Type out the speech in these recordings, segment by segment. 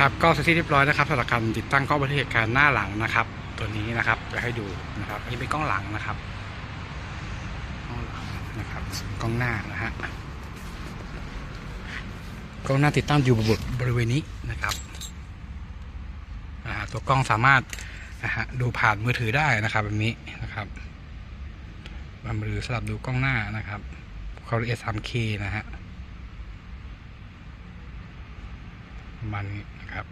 ครับก็เสร็จที่เรียบร้อยนะครับสำหรับการติดตั้งกล้องบันทึกเหตุการณ์หน้าหลังนะครับ ตัวนี้นะครับจะให้ดูนะครับอันนี้เป็นกล้องหลังนะครับกล้องหลังนะครับกล้องหน้านะฮะกล้องหน้าติดตั้งอยู่บริเวณนี้นะครับตัวกล้องสามารถนะฮะดูผ่านมือถือได้นะครับแบบนี้นะครับมือถือสำหรับดูกล้องหน้านะครับเขาเรียก 3K นะฮะ ประมาณนี้นะครับ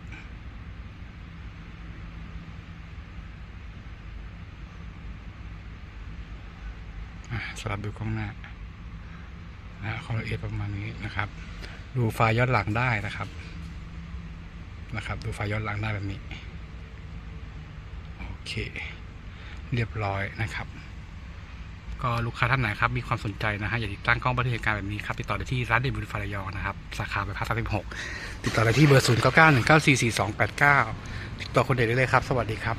สลับดูกล้องหน้านะความละเอียดประมาณนี้นะครับ ดูไฟย้อนหลังได้นะครับนะครับ ดูไฟย้อนหลังได้แบบนี้ โอเค เรียบร้อยนะครับ ก็ลูกค้าท่านไหนครับมีความสนใจนะฮะอยากติดตั้งกล้องบันทึกเหตุการณ์แบบนี้ครับติดต่อได้ที่ร้านเดบิวต์ฟารายองนะครับสาขาไปพาสามสิบหกติดต่อได้ที่เบอร์ศูนย์เก้าเก้าหนึ่งเก้าสี่สี่สองแปดเก้าติดต่อคนเด็กได้เลยครับ สวัสดีครับ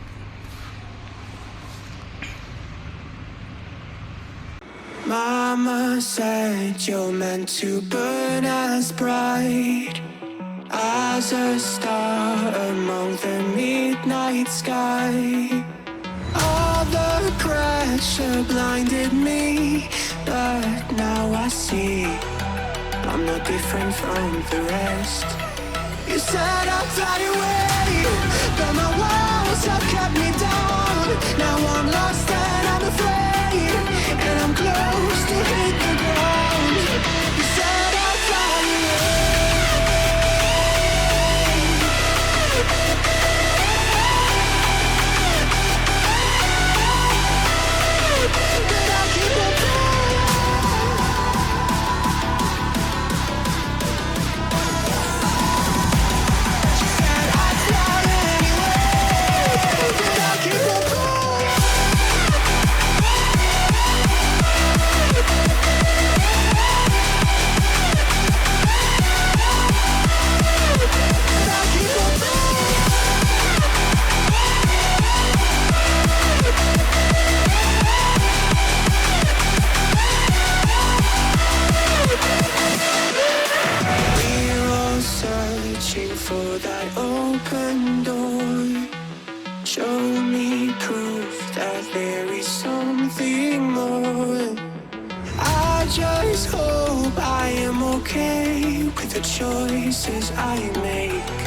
Mama said you're meant to burn as bright as a star among the midnight sky. The pressure blinded me, but now I see I'm not different from the rest. You said I'd fly away, but my searching for that open door. Show me proof that there is something more. I just hope I am okay with the choices I make.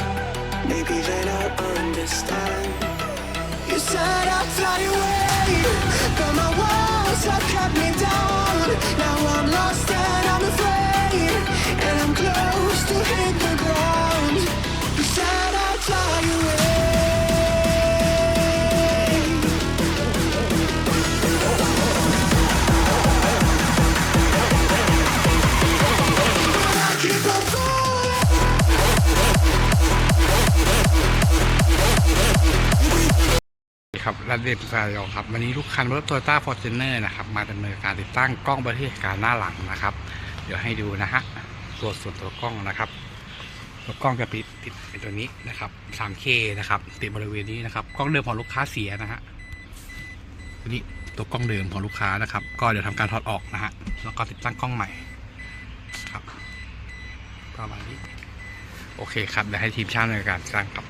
Maybe then I'll understand. You said I'd fly away, but my walls have kept me down. Now I'm lost ครับรัฐเดชสายองครับ วันนี้ลูกคันรถโตโยต้าฟอร์จูเนอร์นะครับ มาดำเนินการติดตั้งกล้องบันทึกเหตุการหน้าหลังนะครับ เดี๋ยวให้ดูนะฮะ ตัวส่วนตัวกล้องนะครับ ตัวกล้องจะติดติดเป็นตัวนี้นะครับ 3K นะครับ ติดบริเวณนี้นะครับ กล้องเดิมของลูกค้าเสียนะฮะตัวนี้ตัวกล้องเดิมของลูกค้านะครับ ก็เดี๋ยวทำการถอดออกนะฮะ แล้วก็ติดตั้งกล้องใหม่ครับประมาณนี้ โอเคครับ เดี๋ยวให้ทีมช่างในการสร้างครับ